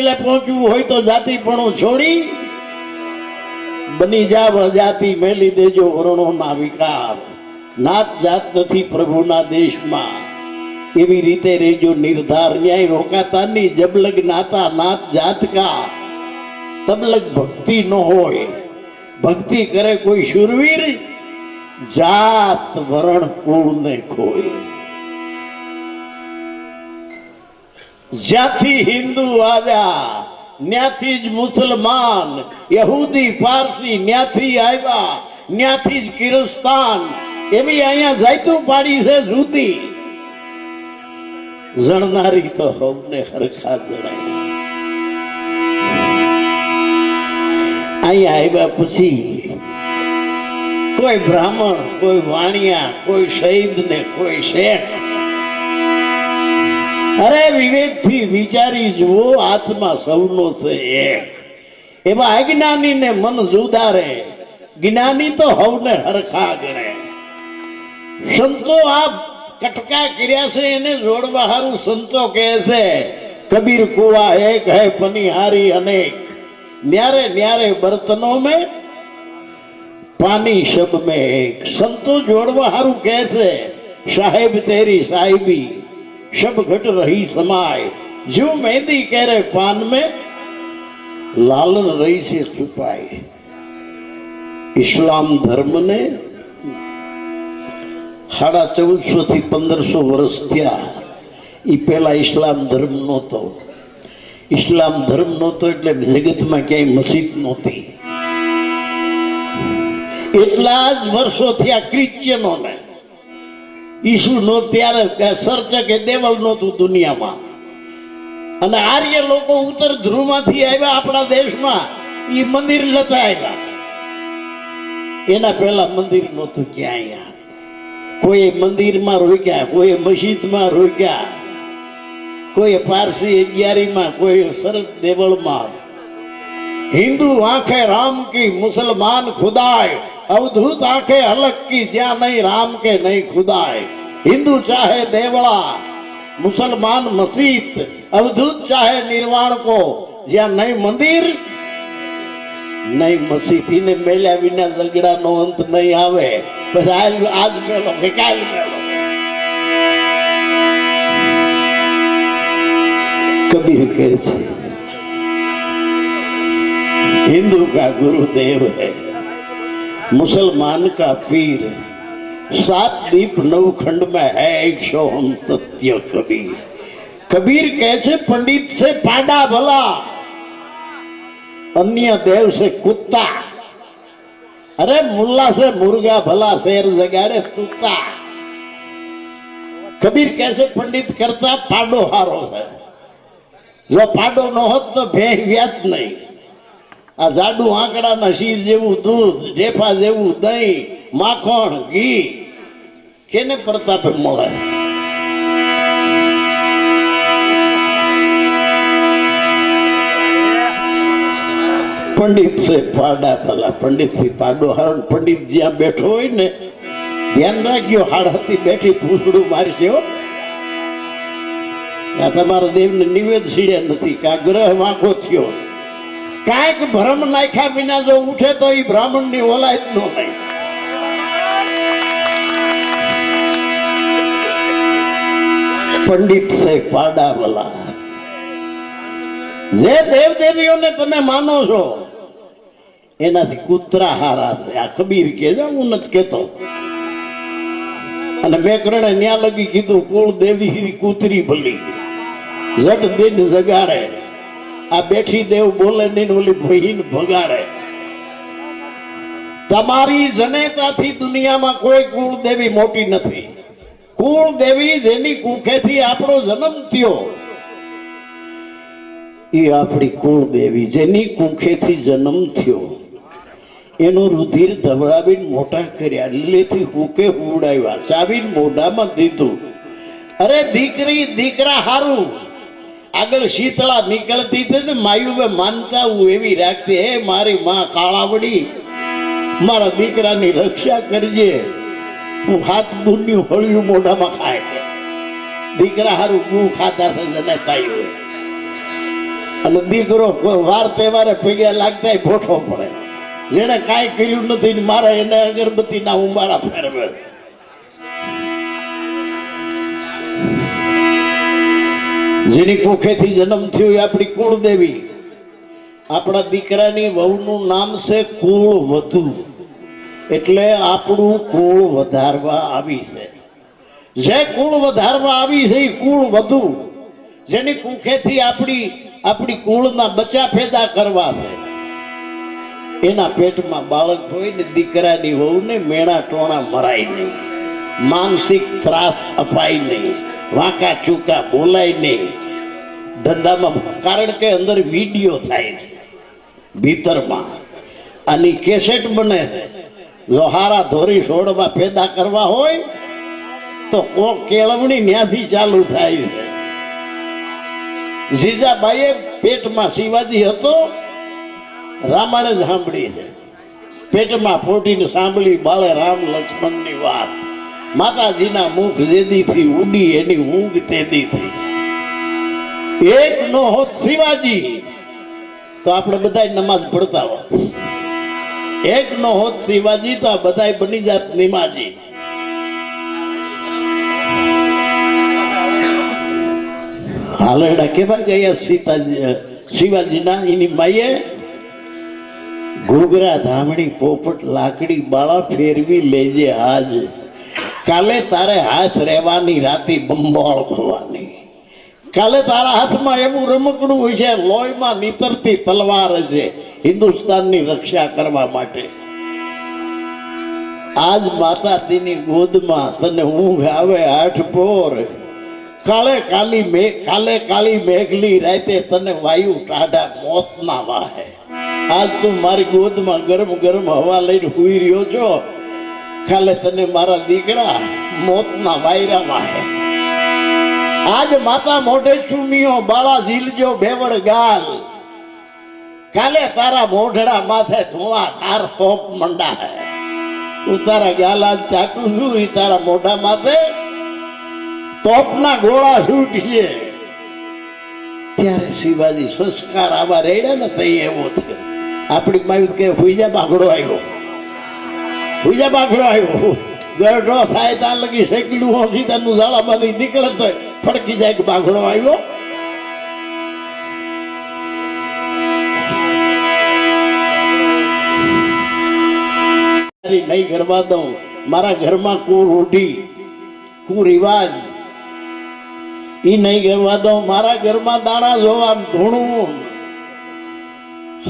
એટલે પહોંચવું હોય તો જાતિપણું છોડી બની જાવ, જાતિ મેલી દેજો વર્ણોના વિકાર. નાત જાત નથી પ્રભુના દેશમાં. એવી રીતે રેજો નિર્ધાર ન્યાય રોકાતાની જબલગ નાતા નાત જાત કા. તબલગ ભક્તિ ન હોય. ભક્તિ કરે કોઈ શુરવીર, જાત વરણ કુળ ને ખોય. જ્યાંથી હિન્દુ આવ્યા, ન્યાથી જ મુસલમાન, યહૂદી પારસી ન્યાથી આવ્યા, ન્યાથી જ કિરસ્તાન. એવી અહીંયા જાયતું પાડી છે જુદી. જણનારી તો હમને હરખા જણાય અહીંયા આવ્યા પછી કોઈ બ્રાહ્મણ, કોઈ વાણિયા, કોઈ શહીદ ને કોઈ શેખ અરે વિવેકથી વિચારી જુઓ, આત્મા સૌનો છે એક. એવા અજ્ઞાની ને મન જુદારે, જ્ઞાની તો હવને હરખા ગણે સંતો આ કટકા કર્યા છે, એને જોડવા હારું સંતો કહે છે, કબીર કુવા એક હે, પનિહારી અનેક. ન્યારે ન્યારે બર્તનો મે, પાની શબ में એક. સંતો જોડવા હારું કહે છે, સાહેબ તેરી સાહેબી. શબ ઘટ રહી સમાય જો મહેંદી કેરે પાન में લાલન રહી છે છુપાય ઇસ્લામ ધર્મને સાડા ચૌદસો થી પંદરસો વર્ષ થયા એ પહેલા ઇસ્લામ ધર્મ નહોતો ઇસ્લામ ધર્મ નહોતો એટલે જગતમાં ક્યાંય મસ્જિદ નહોતી એટલા જ વર્ષો થયા ક્રિશ્ચિયનોને ઈસુ નો ત્યારે સર્ચ કે દેવલ નહોતું દુનિયામાં. અને આર્ય લોકો ઉત્તર ધ્રુવમાંથી આવ્યા આપણા દેશમાં. એ મંદિર લેતા આવ્યા. એના પહેલા મંદિર નહોતું ક્યાંય કોઈ મંદિરમાં રોક્યા, કોઈ મસ્જિદમાં રોક્યા. કોઈ પારસી અગિયારીમાં, કોઈ સરસ દેવળમાં. हिंदू आँखें राम की, मुसलमान खुदाए। अवधूत आँखें अलग की, ज्या नहीं राम के नहीं खुदाए। हिंदू चाहे देवड़ा, मुसलमान मसीद अवधूत चाहे निर्वाण को, ज्या नहीं मंदिर, नहीं मसीद ने मेल्या बिना झगड़ा नो अंत नहीं आवे बस आज आज मेलो काल मेलो कबीर कैसे हिंदू का गुरुदेव है, मुसलमान का पीर सात दीप नवखंड में है, एक सौ हम सत्य कबीर। कबीर कैसे पंडित से पाडा भला? अन्य देव से कुत्ता। अरे मुल्ला से मुर्गा भला, शेर जगारे कुत्ता कबीर कैसे पंडित करता? पाडो हारो है। जो पाडो न हो तो भेद व्यात नहीं। આ જાડુ આંકડાના શીર જેવું દૂધ, રેફા જેવું દહીં, માખણ, ઘી. કેને પ્રતાપે મળે? પંડિત છે પાડા ભલા પંડિતથી પાડો હરણ પંડિત જ્યાં બેઠો હોય ને, ધ્યાન રાખજો, હાડહતી બેઠી પૂછડું મારશે તમારા દેવને નિવેદ સીડ્યા નથી કાગ્રહ વાંકો થયો. કાંઈક ભ્રમ નાખ્યા વિના જો ઉઠે તો એ બ્રાહ્મણની ઓલાય જ નો થાય પંડિત સાહેબ પાડા વાલા જે દેવ દેવીઓને તમે માનો છો, એનાથી કૂતરા હારા છે આ કબીર કે છે, હું નથી કેતો. અને મેં કરણે ન્યા લગી કીધું કુળ દેવી કૂતરી ભલી. જટ દિન જગાડે. આ બેઠી દેવ બોલે નહીં ઓલી ભહીન ભગાડે. તમારી જનેતાથી દુનિયામાં કોઈ કુળ દેવી મોટી નથી. કુળ દેવી જેની કુખેથી આપણો જન્મ થયો. એ આપણી કુળ દેવી જેની કુખેથી જન્મ થયો. એનું રુધિર ધવડાવીને મોટા કર્યા, લીલેથી હુકે હુડાવ્યા ચાવીને મોઢામાં દીધું. અરે દીકરી, દીકરા હારું. આગળ શીતળા નીકળતી હતી તો માયુબે માનતા હું એવી રાખતી હે મારી માં કાળાવડી. મારા દીકરાની રક્ષા કરજે. હું હાથ બુન્યું હળિયું મોઢામાં ખાય. દીકરા હારું ગું ખાતા થઈને ખાયું અને દીકરો વાર તહેવારે પગ્યા લાગતા ભોઠો પડે. જેને કાંઈ કર્યું નથી મારા એને અગરબત્તીના ઉંબાળા ફેરવે. જેની કુખેથી જન્મ થયો એ આપણી કુળદેવી. આપણા દીકરાની વહુનું નામ છે કુળ વધુ. એટલે આપણું કુળ વધારવા આવી છે. જે કુળ વધારવા આવી છે એ કુળ વધુ. જેની કુખેથી આપણી આપણી કુળના બચા પેદા કરવા છે. એના પેટમાં બાળક હોય ને દીકરાની વહુને મેણા ટોણા મરાય નહીં. માનસિક ત્રાસ અપાય નહીં. વાંકા ચૂકા બોલાય નહીં. ધંધામાં કારણ કે અંદર વીડિયો થાય છે ભીતરમાં. આની કેસેટ બને લોહારા ધોરી છોડવા પેદા કરવા હોય, તો કોક કેળવણી ન્યાથી ચાલુ થાય છે. જીજાબાઈએ પેટમાં શિવાજી હતો, રામાયણ જ સાંભળી છે. પેટમાં ફોટીને સાંભળી બાળે રામ લક્ષ્મણની વાત. માતાજીના મુખ જેદીથી ઉડી એની ઊંઘ તેદીથી. એક નો હોત શિવાજી, તો આપણે બધા નમાઝ પડતા હોત. એક નો હોત શિવાજી, તો આ બધા બની જાત નિમાજી. હાલડા કેવા ગયા સીતાજી શિવાજીના, એની માઈએ ઘૂઘરા, ધામણી, પોપટ, લાકડી, બાળા ફેરવી લેજે આજ. કાલે તારે હાથ રહેવાની રાતે બંબાળ ખવાની કાલે તારા હાથમાં એવું રમકડું હોય છે લોહીમાં નીતરતી તલવાર છે હિન્દુસ્તાનની રક્ષા કરવા માટે. આજ માતાજીની ગોદમાં તને ઊંઘ આવે આઠ પોર. કાલે કાલી મે, કાલે કાલી મેઘલી રાતે તને વાયુ ટાઢા મોતના વાહે. આજ તું મારી ગોદમાં ગરમ ગરમ હવા લઈને હુઈ રહ્યો છો. કાલે તને મારા દીકરા મોતના વાયરા વાહે. આજ માતા મોઢે ચૂમિયો, બાળા ઝીલજો, ભેવડ ગાલ. કાલે તારા મોઢડા માથે ધોવા ધાર પોપ મંડા હે. હું તારા ગાલા ચાટું છું એ તારા મોઢા માથે તોપના ગોળા છૂટીએ ત્યારે શિવાજી સંસ્કાર આવા રેડ્યા ને તઈ એવો થયો. આપણી માયું કે ભૂજા બાગડો આવ્યો. હુઈજા પાખરો આવ્યો. ગરડો થાય ત્યાં લગી શેકલું હોસી તેનું ઝાડામાંથી નીકળે તો ફડકી જાય કે બાગડો આવ્યો. નહીં કરવા દઉં. મારા ઘરમાં કુ રિવાજ. ઈ નહીં કરવા દઉં, મારા ઘરમાં દાણા જોવા ધૂણું.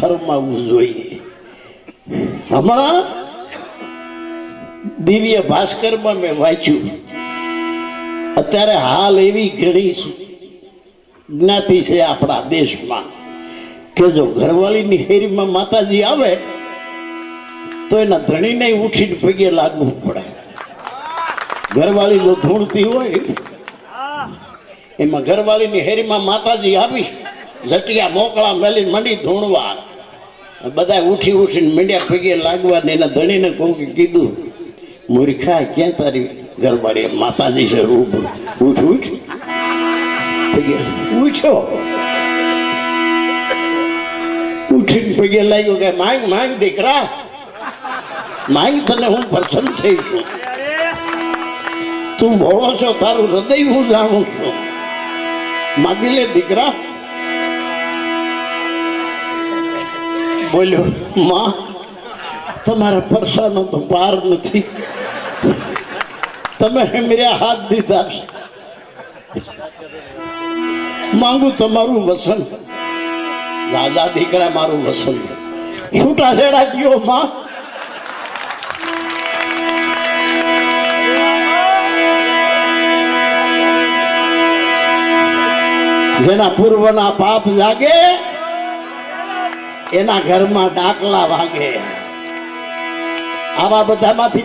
હરમાવું જોઈએ. હમણાં દિવ્ય ભાસ્કરમાં મેં વાંચ્યું. અત્યારે હાલ એવી ઘણી જ્ઞાતિ છે આપણા દેશમાં, કે જો ઘરવાળીની હેરીમાં માતાજી આવે, તો એના ધણીને ઉઠીને પગે લાગવું પડે. ઘરવાળી જો ધૂણતી હોય, એમાં ઘરવાળીની હેરીમાં માતાજી આવી, ઝટિયા મોકળા મેલીને મંડી ધૂણવા. બધા ઉઠી ઉઠીને મીંડ્યા પગે લાગવા ને એના ધણીને કહું કીધું મૂર્ખા ક્યાં તારી ઘરવાળી માતાજી છે? રૂપ ઉઠ ઉઠ ઉઠો ઉઠીને પગે લાગ્યો કે માંગ માંગ દીકરા. માંગ તને હું પ્રસન્ન થઈ છું. તું ભોળો છો, તારું હૃદય હું જાણું છું. માગી લે દીકરા. બોલ્યો, માં, તમારા પરસાનો તો પાર નથી. તમે હેમર્યા હાથ દીધા માંગુ તમારું વસન. દાદા દીકરા મારું વસન. છૂટા છેડા કયો માં? જેના પૂર્વના પાપ જાગે, એના ઘરમાં ડાકલા વાગે. આવા બધામાંથી